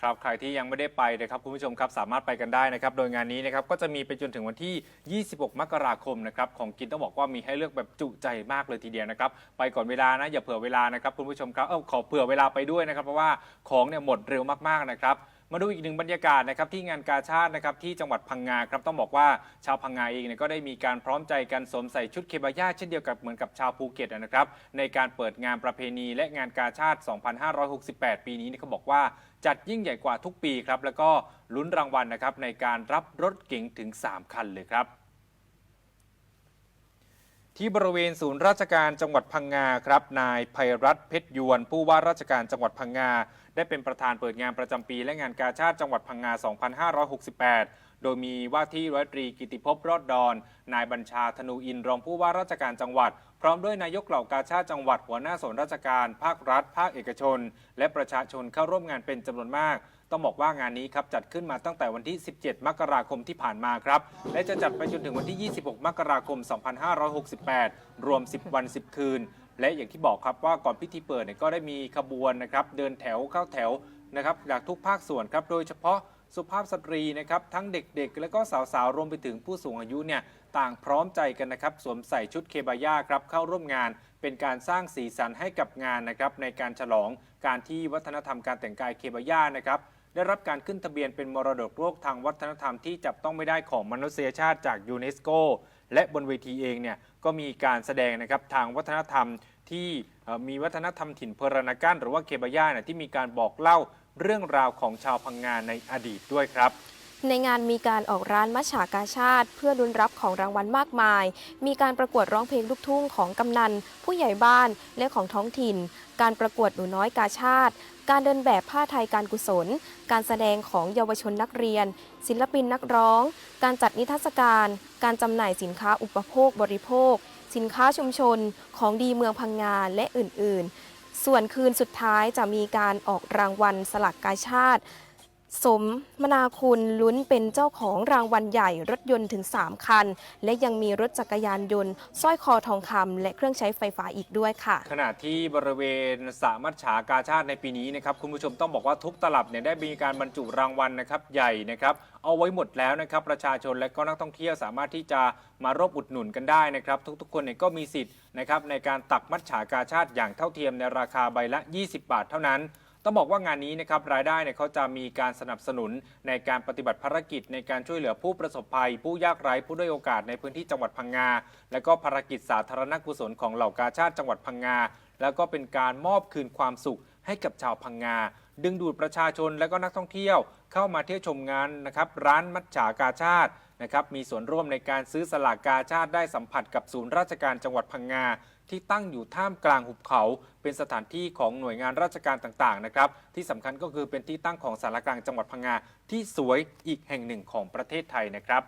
ครับใครที่ยังไม่ได้ไปนะครับคุณผู้ชมครับสามารถไปกันได้นะครับโดยงานนี้นะครับก็จะมีไปจนถึงวันที่ 26 มกราคมนะครับของกินต้องบอกว่ามีให้เลือกแบบจุใจมากเลยทีเดียวนะครับไปก่อนเวลานะอย่าเผื่อเวลานะครับคุณผู้ชมครับเออขอเผื่อเวลาไปด้วยนะครับเพราะว่าของเนี่ยหมดเร็วมากๆนะครับ มาดูอีกหนึ่งบรรยากาศนะครับที่งานกาชาตินะครับที่จังหวัดพังงาครับต้องบอกว่าชาวพังงาเองเนี่ยก็ได้มีการพร้อมใจกันสวมใส่ชุดเคบาย่าเช่นเดียวกับเหมือนกับชาวภูเก็ตนะครับในการเปิดงานประเพณีและงานกาชาติ 2568 ปีนี้เนี่ยเขาบอกว่าจัดยิ่งใหญ่กว่าทุกปีครับแล้วก็ลุ้นรางวัลนะครับในการรับรถเก๋งถึง 3 คันเลยครับ ที่บริเวณศูนย์ราชการจังหวัดพังงาครับ นายภัยรัตน์เพชรยวน ผู้ว่าราชการจังหวัดพังงา ได้เป็นประธานเปิดงานประจำปีและงานกาชาติจังหวัดพังงา 2568 โดยมีว่าที่ร้อยตรีกิติภพรอดดอน นายบัญชาธนูอินรองผู้ว่าราชการจังหวัด พร้อมด้วยนายกเหล่ากาชาติจังหวัดหัวหน้าส่วนราชการ ภาครัฐ ภาคเอกชน และประชาชนเข้าร่วมงานเป็นจำนวนมาก ต้องบอกว่างานนี้ครับจัดขึ้นมาตั้งแต่วันที่ 17 มกราคมที่ผ่านมาครับ และจะจัดไปจนถึงวันที่ 26 มกราคม 2568 รวม 10 วัน 10 คืน และอย่างที่บอกครับว่าก่อนพิธีเปิดเนี่ยก็ได้มีขบวนนะครับเดินแถวเข้าแถวนะครับจากทุกภาคส่วนครับโดยเฉพาะ สุภาพสตรีนะครับทั้งเด็กๆ และก็สาวๆ รวมไปถึงผู้สูงอายุเนี่ยต่างพร้อมใจกันนะครับสวมใส่ชุดเคบาย่าครับเข้าร่วมงาน เป็นการสร้างสีสันให้กับงานนะครับในการฉลองการที่วัฒนธรรมการแต่งกายเคบาย่านะครับได้รับการขึ้นทะเบียนเป็นมรดกโลกทางวัฒนธรรมที่จับต้องไม่ได้ของมนุษยชาติจากยูเนสโกและบนเวทีเองเนี่ยก็มีการแสดงนะครับทางวัฒนธรรมที่มีวัฒนธรรมถิ่นเพรนากันหรือว่าเคบาย่าเนี่ยที่มีการบอกเล่า เรื่องราวของชาวพังงานในอดีตด้วยครับ ในงานมีการออกร้านมัชฉากาชาติ เพื่อลุ้นรับของรางวัลมากมาย มีการประกวดร้องเพลงลูกทุ่งของกำนัน ผู้ใหญ่บ้านและของท้องถิ่น การประกวดหนูน้อยกาชาติ การเดินแบบผ้าไทยการกุศล การแสดงของเยาวชนนักเรียน ศิลปินนักร้อง การจัดนิทรรศการ การจำหน่ายสินค้าอุปโภคบริโภค สินค้าชุมชน ของดีเมืองพังงาและอื่นๆ ส่วนคืนสุดท้ายจะมีการออกรางวัลสลักกาชาติ สมมนาคุณลุ้นเป็นเจ้าของรางวัลใหญ่รถยนต์ถึง 3 คัน และยังมีรถจักรยานยนต์สร้อยคอทองคำและเครื่องใช้ไฟฟ้าอีกด้วยค่ะ ขณะที่บริเวณสามัชฉากาชาติในปีนี้นะครับคุณผู้ชมต้องบอกว่าทุกตลับเนี่ยได้มีการบรรจุรางวัลนะครับใหญ่นะครับเอาไว้หมดแล้วนะครับประชาชนและก็นักท่องเที่ยวสามารถที่จะมาร่วมอุดหนุนกันได้นะครับทุกๆ คนเนี่ยก็มีสิทธิ์นะครับในการตักมัชฉากาชาติอย่างเท่าเทียมในราคาใบละ 20 บาทเท่านั้น ต้องบอกว่างานนี้นะครับรายได้เนี่ยเขาจะมีการสนับสนุนในการปฏิบัติภารกิจ ในการช่วยเหลือผู้ประสบภัย ผู้ยากไร้ผู้ด้อยโอกาสในพื้นที่จังหวัดพังงา และก็ภารกิจสาธารณกุศลของเหล่ากาชาติจังหวัดพังงา แล้วก็เป็นการมอบคืนความสุขให้กับชาวพังงา ดึงดูดประชาชนและก็นักท่องเที่ยว เข้ามาเที่ยวชมงานนะครับร้านมัจฉากาชาติ นะครับมีส่วนร่วมในการซื้อสลากกาชาติได้สัมผัสกับศูนย์ราชการจังหวัดพังงา ที่ตั้งอยู่ท่ามกลางหุบเขา เป็นสถานที่ของหน่วยงานราชการต่างๆนะครับที่สำคัญก็คือเป็นที่ตั้งของสารกลางจังหวัดพังงาที่สวยอีกแห่งหนึ่งของประเทศไทยนะครับ